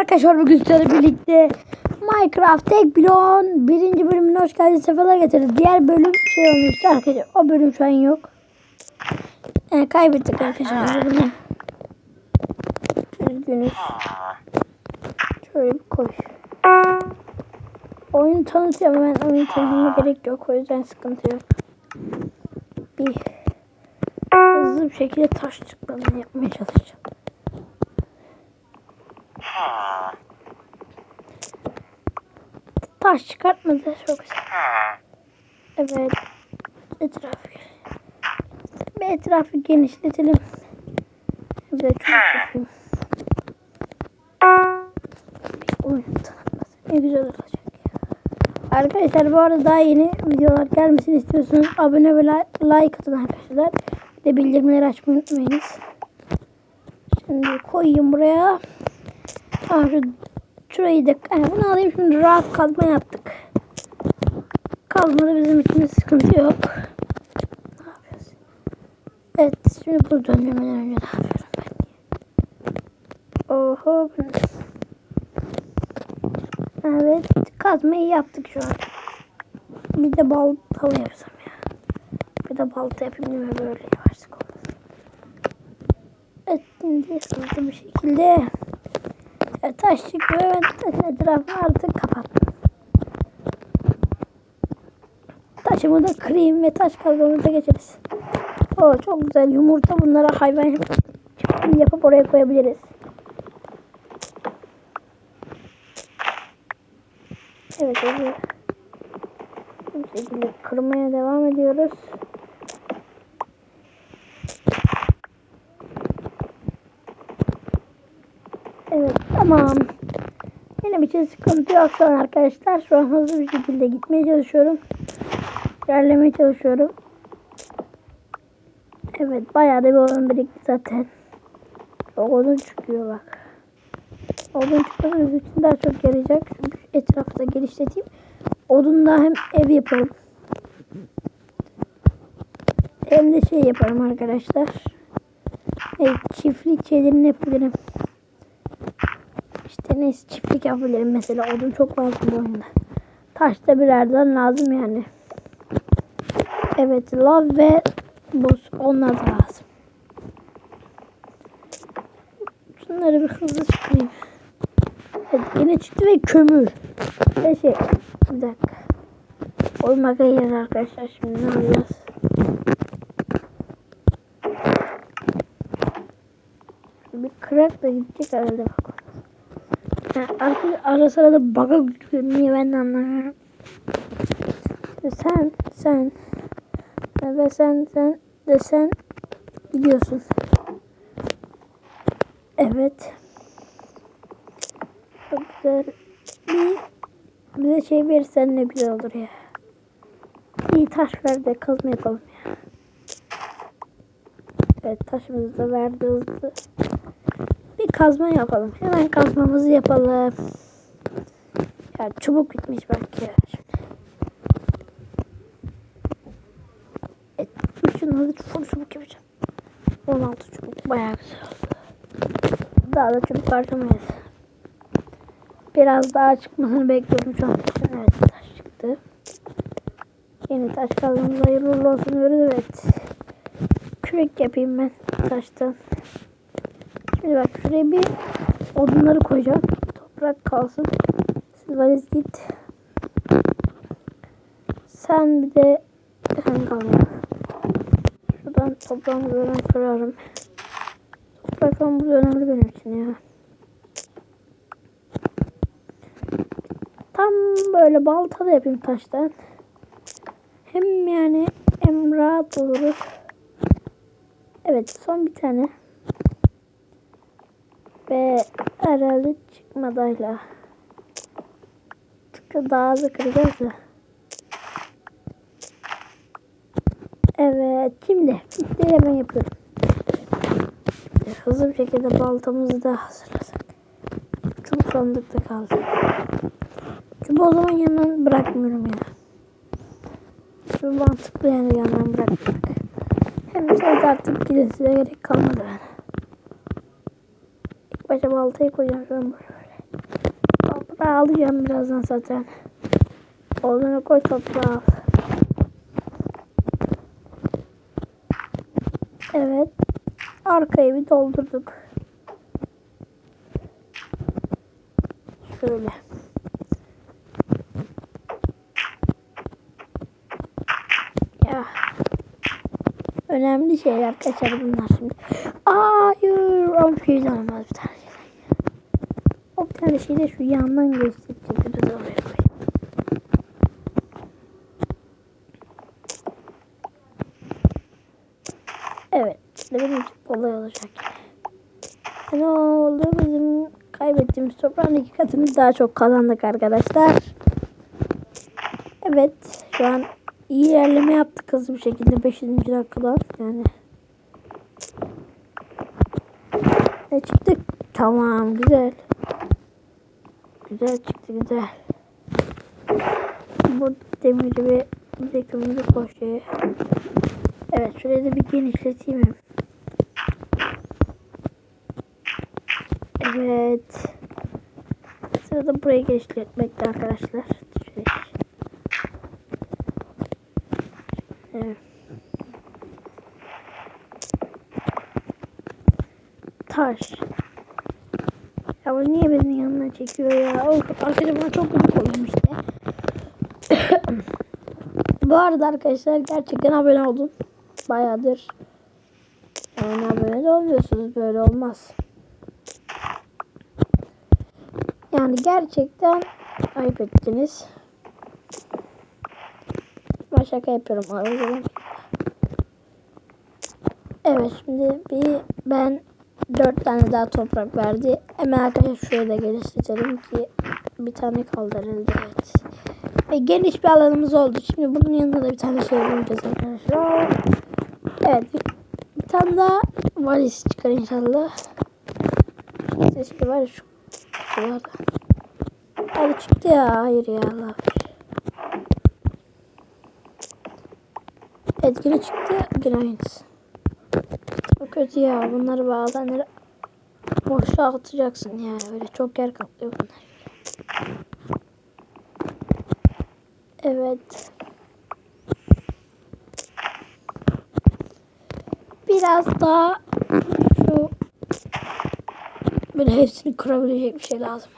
arkadaşlar bugün sizlerle birlikte Minecraft tek bloğun birinci bölümüne hoş geldiniz sefalar getirdiniz. Diğer bölüm şey olmuştu arkadaşlar. O bölüm şu an yok. Yani kaybettik arkadaşlar bunu. Üzgünüz. Şöyle bir koy. Oyunu tanıtıyorum ben oyunu tanıtmama gerek yok. O yüzden sıkıntı yok. Bir hızlı bir şekilde taş çıkmalarını yapmaya çalışacağım. Taş çıkartmadı. Çok güzel. Evet. Etrafı. Bir etrafı genişletelim. Çok yapayım. Oyun tanıtması. Ne güzel olacak. Arkadaşlar bu arada daha yeni videolar gelmesini istiyorsanız abone ve like atın arkadaşlar. Bir de bildirimleri açmayı unutmayınız. Şimdi koyayım buraya. Tamam şu şurayı da yani bunu alayım şimdi rahat kazma yaptık. Kazmada bizim için sıkıntı yok. Ne yapıyoruz? Evet şimdi bunu döndürmeden önce ne yapıyorum ben? Oho. Evet kazmayı yaptık şu an. Bir de baltalı yapsam ya. Bir de balta yapayım değil mi böyle yavaşlık olmasın. Evet şimdi hızlı bir şekilde Evet, taş çıkıyor. Evet, taşın etrafını artık kapattım. Taşımı da kırayım ve taş kazmamıza geçeriz. Oo, çok güzel yumurta bunlara hayvan yapıp oraya koyabiliriz. Evet, evet. Bu şekilde kırmaya devam ediyoruz. Evet tamam. Benim için sıkıntı yok şu an arkadaşlar. Şu an hızlı bir şekilde gitmeye çalışıyorum. İlerlemeye çalışıyorum. Evet bayağı da bir odun birikti zaten. Çok odun çıkıyor bak. Odun çıkması için daha çok yarayacak. Çünkü etrafı da genişleteyim. Odunla hem ev yaparım. Hem de şey yaparım arkadaşlar. Evet, çiftlik şeylerini yapabilirim. Neyse çiftlik yapabilirim mesela. Odun çok lazım bu oyunda. Taş da birerden lazım yani. Evet lav ve buz onlar da lazım. Şunları bir hızlı çıkarayım. Evet yine çıktı ve kömür. Ve şey bir dakika. Oymak yer arkadaşlar şimdi ne yapacağız? Bir kırak da gidecek herhalde bak. Yani ara sıra da bug'a gidiyor. Niye ben de anlamıyorum. Sen, sen ve sen, sen de sen gidiyorsun. Evet. Çok güzel. Bir bize şey verirsen ne güzel olur ya. İyi taş ver de kazma ya. Evet taşımızı da verdi hızlı. Kazma yapalım. Hemen kazmamızı yapalım. Ya çubuk bitmiş belki ya. Evet, hızlı full çubuk yapacağım. 16 çubuk bayağı güzel oldu. Daha da çubuk harcamayız. Biraz daha çıkmasını bekliyorum şu an. Evet taş çıktı. Yeni taş kazmamız hayırlı olsun diyoruz evet. Kürek yapayım ben taştan. Şimdi bak şuraya bir odunları koyacağım. Toprak kalsın. Siz valiz git. Sen bir de sen kal ya. Şuradan toprağımızı ben kırarım. Toprak falan burada önemli benim için ya. Tam böyle baltalı yapayım taştan. Hem yani hem rahat oluruz. Evet son bir tane. Ve herhalde çıkmadayla. Çıktı daha hızlı kıracağız da. Evet şimdi bitti hemen yapıyorum. Hızlı bir şekilde baltamızı da hazırlasak. Çubuk sandıkta kaldı. Çubuğu o zaman yanından bırakmıyorum ya. Şu mantıklı yani yanından bırakmak. Hem siz artık gidin size gerek kalmadı bana. İlk başta baltayı koyacağım şöyle böyle böyle. alacağım birazdan zaten. Olduğunu koy toprağa al. Evet. Arkayı bir doldurduk. Şöyle. Ya. Önemli şeyler kaçar bunlar şimdi. Hayır. Ama bir şeyden olmaz bir. O bir tane şey de şu yandan geçtikçe biraz oraya. Evet. Şimdi benim kolay olacak. Ne oldu? Bizim kaybettiğimiz toprağın iki katını daha çok kazandık arkadaşlar. Evet. Şu an iyi ilerleme yaptık hızlı bir şekilde 5. dakikadan. Yani. Ne çıktık? Tamam. Güzel. Güzel çıktı güzel. Bu demiri ve bir koşuyor. Evet şurayı da bir genişleteyim. Evet. Sırada burayı genişletmekte arkadaşlar. Şöyle. Evet. Taş. Ya niye benim yanına çekiyor ya? Arkadaşlar bana çok gıcık oluyorum işte. Bu arada arkadaşlar gerçekten abone oldum. Bayağıdır. Yani abone de olmuyorsunuz. Böyle olmaz. Yani gerçekten ayıp ettiniz. Ben şaka yapıyorum. Ağzım. Evet şimdi bir ben dört tane daha toprak verdi. Hemen arkadaşlar da genişletelim ki bir tane kaldı herhalde. Evet. Ve geniş bir alanımız oldu. Şimdi bunun yanında da bir tane şey bulacağız arkadaşlar. Evet. Bir, tane daha valiz çıkar inşallah. Şey var şu kutularda. Hadi çıktı ya. Hayır ya Allah. Evet yine çıktı. Yine aynısı. Kötü ya. Bunları bazenleri boşluğa atacaksın ya. Böyle çok yer kaplıyor bunlar. Evet. Biraz daha şu böyle hepsini kırabilecek bir şey lazım.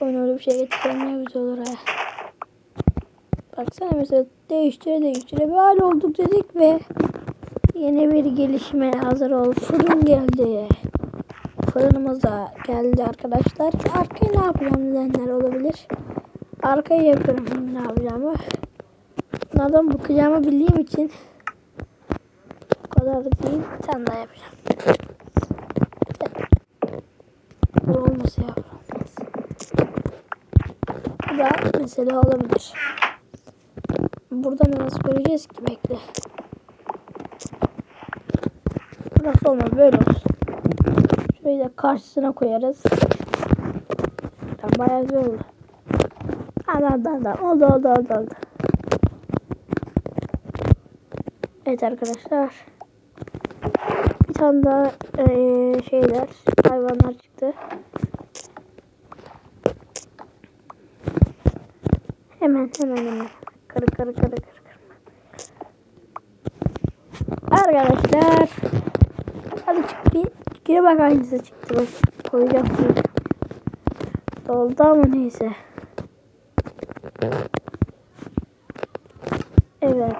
Oyun öyle bir şey getiremiyor güzel olur ha. Baksana mesela değiştire değiştire bir hal olduk dedik ve yeni bir gelişme hazır oldu. Fırın geldi. Fırınımız da geldi arkadaşlar. Arkaya ne yapacağım diyenler olabilir. Arkayı yapıyorum ne yapacağımı. Bunlardan bakacağımı bildiğim için bu kadar değil. Tane daha yapacağım. Bu olmasa yapamaz. Bu da mesela olabilir. Burada nasıl göreceğiz ki bekle. Burası olmaz böyle olsun. Şöyle karşısına koyarız. Tamam, bayağı güzel oldu. Tamam tamam tamam oldu oldu oldu oldu. Evet arkadaşlar. Bir tane daha eee, şeyler hayvanlar çıktı. Hemen hemen hemen. Karı karı karı karı. Arkadaşlar. Gire bak aynısı çıktı. Bak koyacağım. Doldu ama neyse. Evet.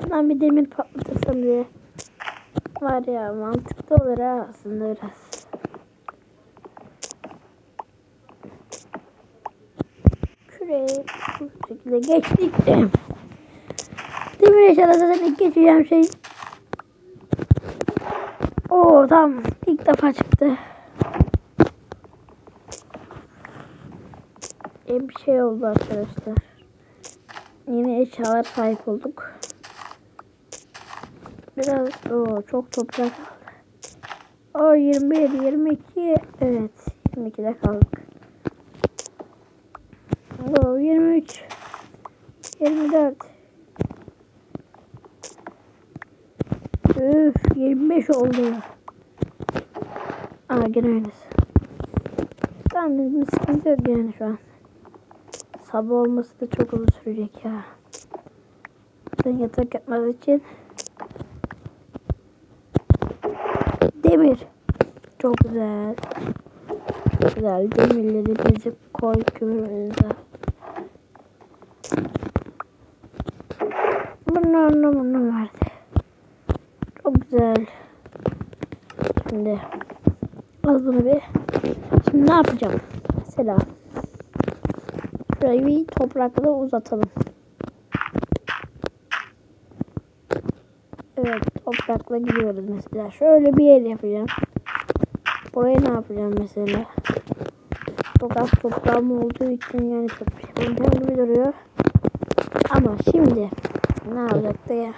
Şuradan bir demir patlatırsam diye. Var ya mantıklı olur ha aslında biraz. Şuraya bu şekilde geçtik. Demir eşyalar zaten ilk geçeceğim şey. Tamam ilk defa çıktı. E, bir şey oldu arkadaşlar. Yeni eşyalar sahip olduk. Biraz o çok toprak kaldı. O 21, 22 evet 22'de kaldık. O 23 24 Üf 25 oldu. Aa gene aynısı. Tamam bizim sıkıntı yok yani şu an. Sabah olması da çok uzun sürecek ya. Ben yatak yapmak için demir. Çok güzel. Güzel. Demirleri dizip koy kömürümüze. Bunu anlamını verdi. Çok güzel. Şimdi al bunu bir. Şimdi ne yapacağım? Mesela şurayı bir toprakla uzatalım. Evet toprakla gidiyoruz mesela. Şöyle bir yer yapacağım. Buraya ne yapacağım mesela? Çok az toprağım olduğu için yani çok bir şey gibi duruyor. Ama şimdi ne yapacaktı ya?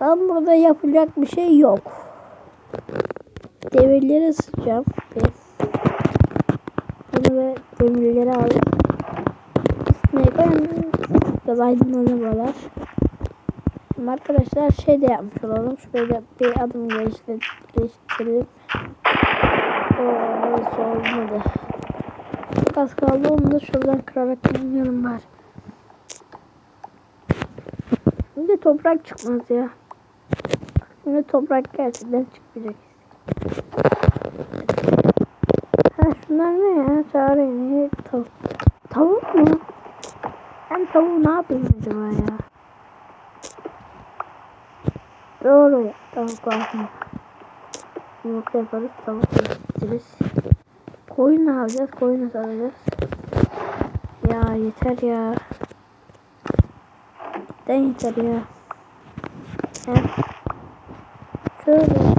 Ben burada yapacak bir şey yok. Demirleri ısıtacağım. Bir. Bunu ve demirleri alıp ısıtmaya koyayım. Biraz aydınlanırlar. Şimdi arkadaşlar şey de yapmış olalım. Şöyle bir adım geliştir geliştirelim. Oo, burası olmadı. Çok az kaldı. Onu da şuradan kırarak bilmiyorum var. Şimdi toprak çıkmaz ya. Şimdi toprak gerçekten çıkmayacak. Ha şunlar ne ya? Çağrı ne? Tavuk. Tavuk mu? Ben tavuğu ne yapayım acaba ya? Doğru ya. Tavuk lazım. Yumurta yaparız. Tavuk yetiştiririz. Koyun ne yapacağız? Koyun nasıl alacağız? Ya yeter ya. Cidden yeter ya. He. Şöyle.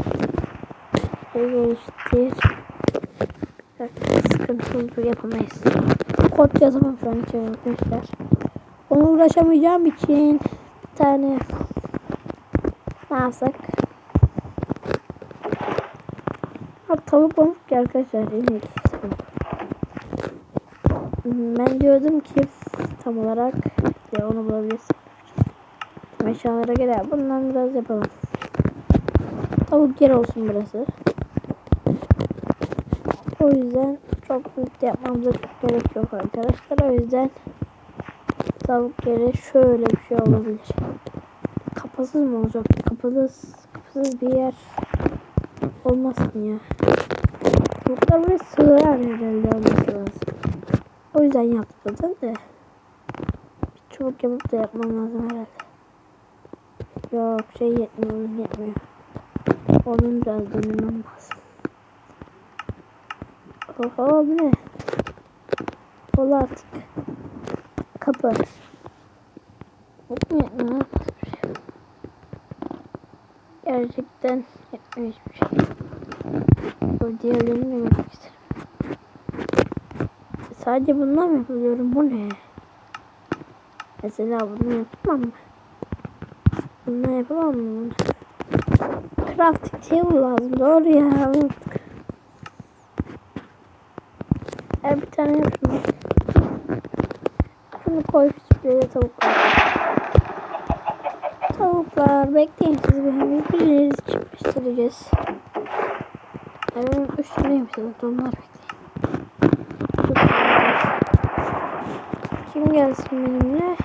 Dakika, Sıkıntı yapamayız. Kod yazamam şu an için arkadaşlar. Ona uğraşamayacağım için bir tane ne yapsak? Ha, tavuk pamuk ki arkadaşlar. tavuk. Ben diyordum ki tam olarak ya onu bulabilirsin. Eşyalara göre bundan biraz yapalım. Tavuk yer olsun burası. O yüzden çok büyük yapmamıza çok gerek yok arkadaşlar. O yüzden tavuk yeri şöyle bir şey olabilir. Kapasız mı olacak? Kapasız, kapasız bir yer olmasın ya. Tavuklar buraya sığar herhalde olması lazım. O yüzden yaptım de. Bir çubuk yapıp da yapmam lazım herhalde. Yok şey yetmiyor, yetmiyor. Onun biraz denemem lazım. Oho bu ne? Ol artık. Kapı. Yetmiyor mu? Gerçekten yetmiyor hiçbir şey. Bu diğerlerini yapmak isterim. Sadece bundan mı yapıyorum? Bu ne? Mesela bunu yapamam mı? Bunu yapamam mı? Crafting table lazım. Doğru ya. Tane şunu. Şunu koy şuraya tavuklar. Tavuklar bekleyin siz bir hemen biriniz çiftleştireceğiz. Hemen üstüne yapacağız. Onlar bekleyin. Kim gelsin benimle?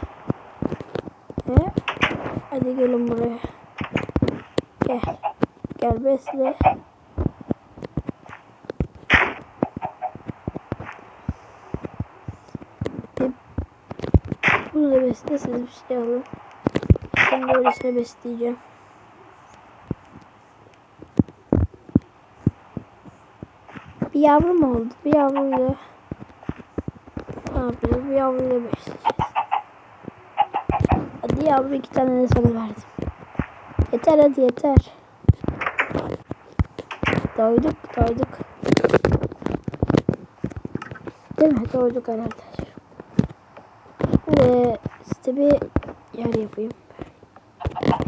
He? Hadi gelin buraya. Gel. Gel besle. Bunu da besle siz bir şey alın. Ben de öylesine besleyeceğim. Bir yavru mu oldu? Bir yavruyla yapıyoruz? Bir yavruyla besleyeceğiz. Hadi yavru iki tane de sana verdim. Yeter hadi yeter. Doyduk doyduk. Değil mi? Doyduk herhalde. Size bir yer yapayım.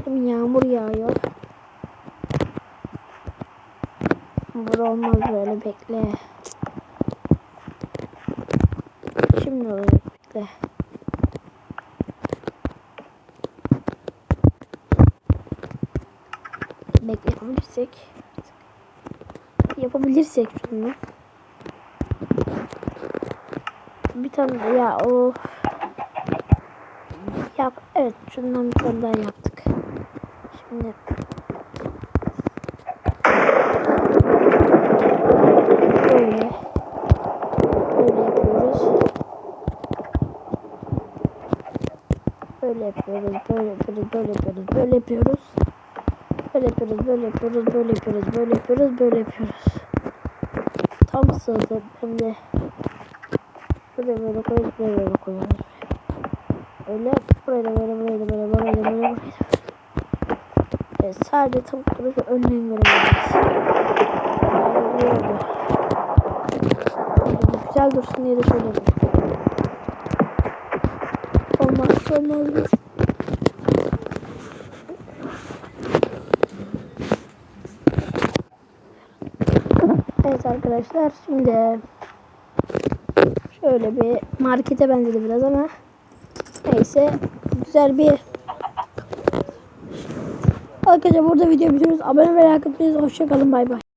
Şimdi yağmur yağıyor. Burada olmaz böyle bekle. Şimdi olacak bekle. Bekle yapabilirsek. Yapabilirsek şunu. bir tane ya o yap evet şundan bir tane daha yaptık. Şimdi böyle böyle yapıyoruz. Böyle yapıyoruz, böyle yapıyoruz, böyle yapıyoruz, böyle yapıyoruz. Böyle yapıyoruz, böyle yapıyoruz, böyle yapıyoruz, böyle yapıyoruz, böyle yapıyoruz. Tam sığdı. Hem de şuraya böyle koyuyoruz, buraya böyle koyuyoruz. Öyle buraya da böyle, buraya da böyle, buraya da böyle, buraya da. Evet, sadece tavukları şu önden görebiliriz. Buraya Güzel dursun diye de şöyle yapıyorum. Olmaz, olmaz. Evet arkadaşlar şimdi şöyle bir markete benzedi biraz ama neyse bir Arkadaşlar burada video bitiriyoruz. Abone ve like atmayı. Hoşçakalın bay bay.